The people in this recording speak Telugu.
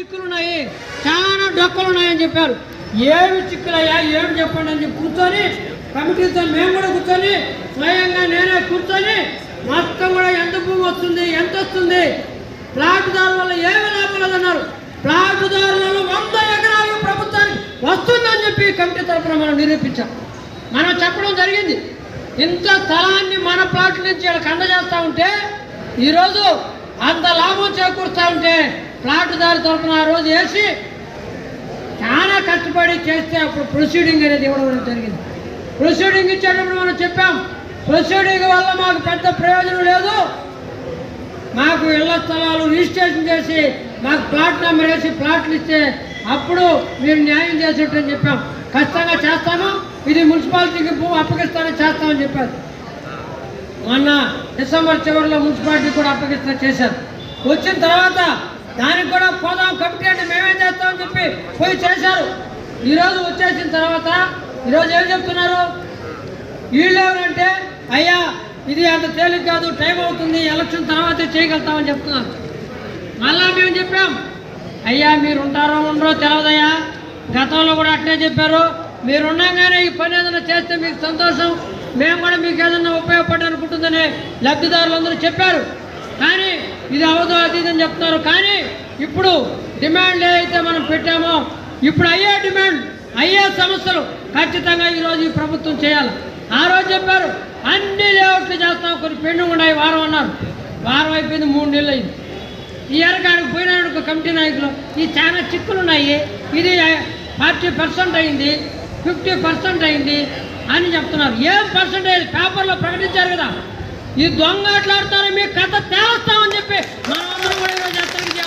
చిక్కులు ఉన్నాయి చాలా డొక్కలు ఉన్నాయని చెప్పారు. ఏమి చిక్కులయ్యా? ఏమి చెప్పండి అని కూర్చొని కమిటీతో మేము కూడా కూర్చొని స్వయంగా నేనే కూర్చొని మొత్తం కూడా ఎంత భూమి వస్తుంది ఎంత వస్తుంది? ప్లాట్దారు వల్ల ఏమి లాభం లేదన్నారు. ప్లాట్దారులలో వంద ఎకరాలు ప్రభుత్వానికి వస్తుందని చెప్పి కమిటీ తరఫున మనం నిరూపించాం. మనం చెప్పడం జరిగింది. ఇంత స్థలాన్ని మన ప్లాట్ నుంచి ఇక్కడ కండ చేస్తూ ఉంటే ఈరోజు అంత లాభం చేకూరుస్తూ ఉంటే ప్లాట్దారు తరఫున ఆ రోజు వేసి చాలా కష్టపడి చేస్తే అప్పుడు ప్రొసీడింగ్ అనేది ఇవ్వడం జరిగింది. ప్రొసీడింగ్ ఇచ్చేటప్పుడు మనం చెప్పాం ప్రొసీడింగ్ వల్ల మాకు పెద్ద ప్రయోజనం లేదు. మాకు ఇళ్ళ స్థలాలు రిజిస్ట్రేషన్ చేసి మాకు ప్లాట్ నెంబర్ వేసి ప్లాట్లు ఇస్తే అప్పుడు మీరు న్యాయం చేసేటని చెప్పాం. ఖచ్చితంగా చేస్తాను. ఇది మున్సిపాలిటీకి భూమి అప్పగిస్తానని చేస్తామని చెప్పారు. మొన్న డిసెంబర్ చివరిలో మున్సిపాలిటీ కూడా అప్పగిస్తా చేశారు. వచ్చిన తర్వాత దానికి కూడా పోదాం కమిటీ అంటే మేమేం చేస్తామని చెప్పి పోయి చేశారు. ఈరోజు వచ్చేసిన తర్వాత ఈరోజు ఏం చెప్తున్నారు? వీళ్ళు ఎవరంటే అయ్యా ఇది అంత తేలిక కాదు టైం అవుతుంది ఎలక్షన్ తర్వాతే చేయగలుగుతామని చెప్తున్నారు. మళ్ళా మేము చెప్పాం అయ్యా మీరు ఉంటారో ఉండరో తెలియదయ్యా గతంలో కూడా అట్లే చెప్పారు. మీరు ఉండగానే ఈ పని ఏదైనా చేస్తే మీకు సంతోషం. మేము కూడా మీకు ఏదైనా ఉపయోగపడడానికి ఉంటుందని లబ్ధిదారులందరూ చెప్పారు. కానీ ఇది అవదో అది అని చెప్తున్నారు. కానీ ఇప్పుడు డిమాండ్ ఏదైతే మనం పెట్టామో ఇప్పుడు అయ్యే డిమాండ్ అయ్యే సమస్యలు ఖచ్చితంగా ఈరోజు ఈ ప్రభుత్వం చేయాలి. ఆ రోజు చెప్పారు అన్ని లేఅవుట్లు చేస్తాం కొన్ని పెండింగ్ ఉన్నాయి వారం అన్నారు. వారం అయిపోయింది మూడు నెలలు అయింది. ఈ ఎరకాడికి పోయినాడు కమిటీ నాయకులు. ఈ చాలా చిక్కులు ఉన్నాయి ఇది ఫార్టీ పర్సెంట్ అయింది ఫిఫ్టీ పర్సెంట్ అయింది అని చెప్తున్నారు. ఏం పర్సెంటేజ్? పేపర్లో ప్రకటించారు కదా. ఈ దొంగ ఆటలాడతారు మీ కథ తేలుస్తాం. చెప్పి మనం అందరం కూడా ఈరోజు హెచ్చరిక చేయాల్సి